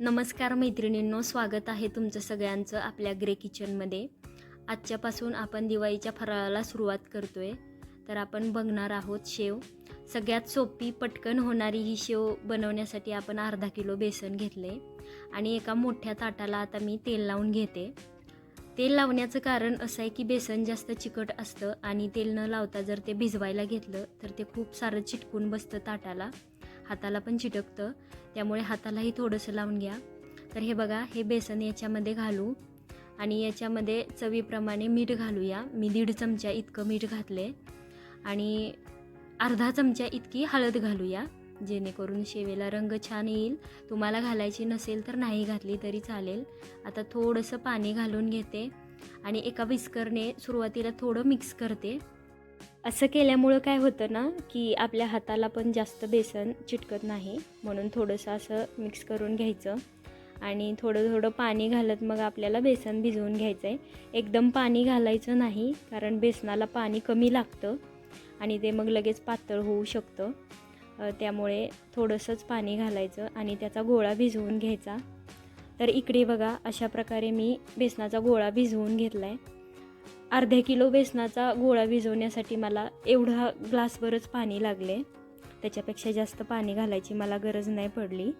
नमस्कार मैत्रिणींनो स्वागत आहे तुमचं सगळ्यांचं आपल्या ग्रे किचनमध्ये. आजच्यापासून आपण दिवाळीच्या फराळाला सुरुवात करतो आहे तर आपण बघणार आहोत शेव. सगळ्यात सोपी पटकन होणारी ही शेव बनवण्यासाठी आपण अर्धा किलो बेसन घेतले आणि एका मोठ्या ताटाला आता मी तेल लावून घेते. तेल लावण्याचं कारण असं आहे की बेसन जास्त चिकट असतं आणि तेल न लावता जर ते भिजवायला घेतलं तर ते खूप सारं चिटकून बसतं ताटाला. हाताला पण चिटकतं. त्यामुळे हातालाही थोडंसं लावून घ्या. तर हे बघा हे बेसन याच्यामध्ये घालू आणि याच्यामध्ये चवीप्रमाणे मीठ घालूया. मी दीड चमचा इतकं मीठ घातले आणि अर्धा चमचा इतकी हळद घालूया जेणेकरून शेवेला रंग छान येईल. तुम्हाला घालायची नसेल तर नाही घातली तरी चालेल. आता थोडंसं पाणी घालून घेते आणि एका विस्करने सुरुवातीला थोडं मिक्स करते. असं केल्यामुळं काय होतं ना की आपल्या हाताला पण जास्त बेसन चिटकत नाही म्हणून थोडंसं असं मिक्स करून घ्यायचं. आणि थोडं थोडं पाणी घालत मग आपल्याला बेसन भिजवून घ्यायचं आहे एकदम पाणी घालायचं नाही कारण बेसनाला पाणी कमी लागतं आणि ते मग लगेच पातळ होऊ शकतं. त्यामुळे थोडंसंच पाणी घालायचं आणि त्याचा गोळा भिजवून घ्यायचा. तर इकडे बघा अशा प्रकारे मी बेसनाचा गोळा भिजवून घेतला आहे अर्ध्या किलो बेसनाचा गोळा भिजवण्यासाठी मला एवढा ग्लासभरच पाणी लागले. त्याच्यापेक्षा जास्त पाणी घालायची मला गरज नाही पडली.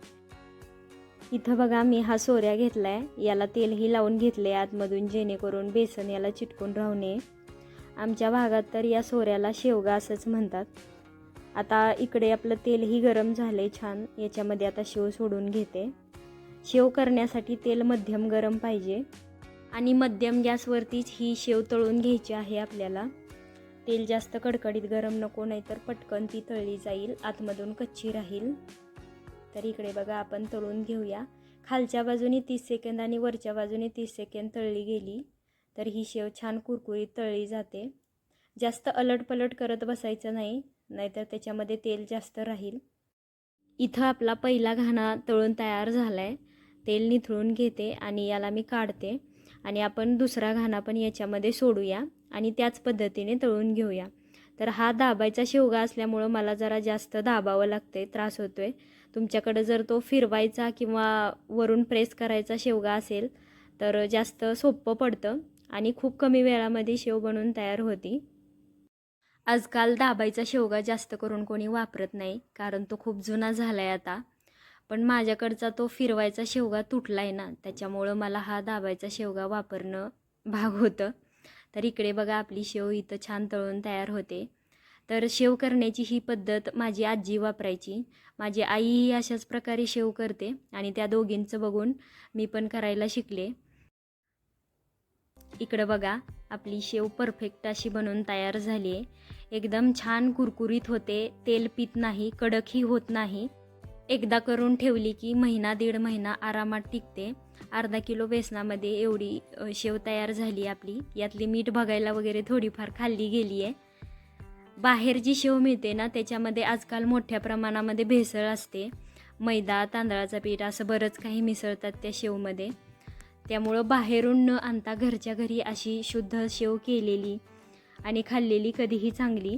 इथं बघा मी हा सोऱ्या घेतला आहे याला तेलही लावून घेतले आतमधून जेणेकरून बेसन याला चिटकून राहू नये. आमच्या भागात तर या सोऱ्याला शेवगा असंच म्हणतात. आता इकडे आपलं तेलही गरम झाले छान. याच्यामध्ये आता शेव सोडून घेते. शेव करण्यासाठी तेल मध्यम गरम पाहिजे. आणि मध्यम गॅसवरतीच ही शेव तळून घ्यायची आहे आपल्याला. तेल जास्त कडकडीत गरम नको नाही तर पटकन ती तळली जाईल आतमधून कच्ची राहील. तर इकडे बघा आपण तळून घेऊया. खालच्या बाजूने तीस सेकंद आणि वरच्या बाजूने तीस सेकंद तळली गेली तर ही शेव छान कुरकुरीत तळली जाते. जास्त अलटपलट करत बसायचं नाही नाहीतर त्याच्यामध्ये तेल जास्त राहील. इथं आपला पहिला घाणा तळून तयार झाला आहे तेल निथळून घेते आणि याला मी काढते. आणि आपण दुसरा घाणा पण याच्यामध्ये सोडूया आणि त्याच पद्धतीने तळून घेऊया. तर हा दाबायचा शेवगा असल्यामुळं मला जरा जास्त दाबावं लागते त्रास होतो आहे तुमच्याकडं जर तो फिरवायचा किंवा वरून प्रेस करायचा शेवगा असेल तर जास्त सोपं पडतं आणि खूप कमी वेळामध्ये शेव बनवून तयार होती. आजकाल दाबायचा शेवगा जास्त करून कोणी वापरत नाही कारण तो खूप जुना झाला आहे आता. पण माझ्याकडचा तो फिरवायचा शेवगा तुटला आहे ना त्याच्यामुळं मला हा दाबायचा शेवगा वापरणं भाग होतं. तर इकडे बघा आपली शेव इथं छान तळून तयार होते. तर शेव करण्याची ही पद्धत माझी आजी वापरायची. माझी आई ही अशाच प्रकारे शेव करते आणि त्या दोघींचं बघून मी पण करायला शिकले. इकडं बघा आपली शेव परफेक्ट अशी बनवून तयार झाली आहे एकदम छान कुरकुरीत होते तेल पित नाही कडकही होत नाही. एकदा करून ठेवली की महिना दीड महिना आरामात टिकते. अर्धा किलो बेसनामध्ये एवढी शेव तयार झाली आपली. यातली मीठ बघायला वगैरे थोडीफार खाल्ली गेली आहे बाहेर जी शेव मिळते ना त्याच्यामध्ये आजकाल मोठ्या प्रमाणामध्ये भेसळ असते. मैदा तांदळाचा पीठ असं बरंच काही मिसळतात त्या शेवमध्ये. त्यामुळं बाहेरून न आणता घरच्या घरी अशी शुद्ध शेव केलेली आणि खाल्लेली कधीही चांगली.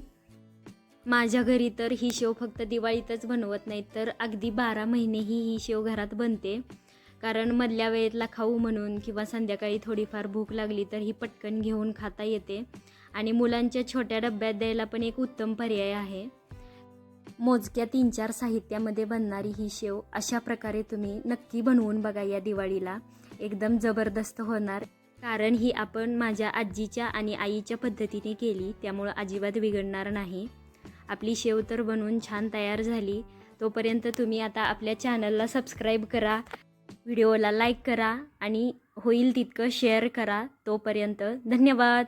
माझ्या घरी तर ही शेव फक्त दिवाळीतच बनवत नाहीत तर अगदी बारा महिनेही ही शेव घरात बनते. कारण मधल्या वेळेतला खाऊ म्हणून किंवा संध्याकाळी थोडीफार भूक लागली तर ही पटकन घेऊन खाता येते. आणि मुलांच्या छोट्या डब्यात द्यायला पण एक उत्तम पर्याय आहे. मोजक्या तीन चार साहित्यामध्ये बनणारी ही शेव अशा प्रकारे तुम्ही नक्की बनवून बघा या दिवाळीला. एकदम जबरदस्त होणार. कारण ही आपण माझ्या आजीच्या आणि आईच्या पद्धतीने केली त्यामुळं अजिबात बिघडणार नाही. आपली शेव तर बनवून छान तयार झाली. तोपर्यंत तुम्ही आता आपल्या चॅनलला सबस्क्राईब करा व्हिडिओला लाईक करा आणि होईल तितकं शेअर करा. तोपर्यंत धन्यवाद.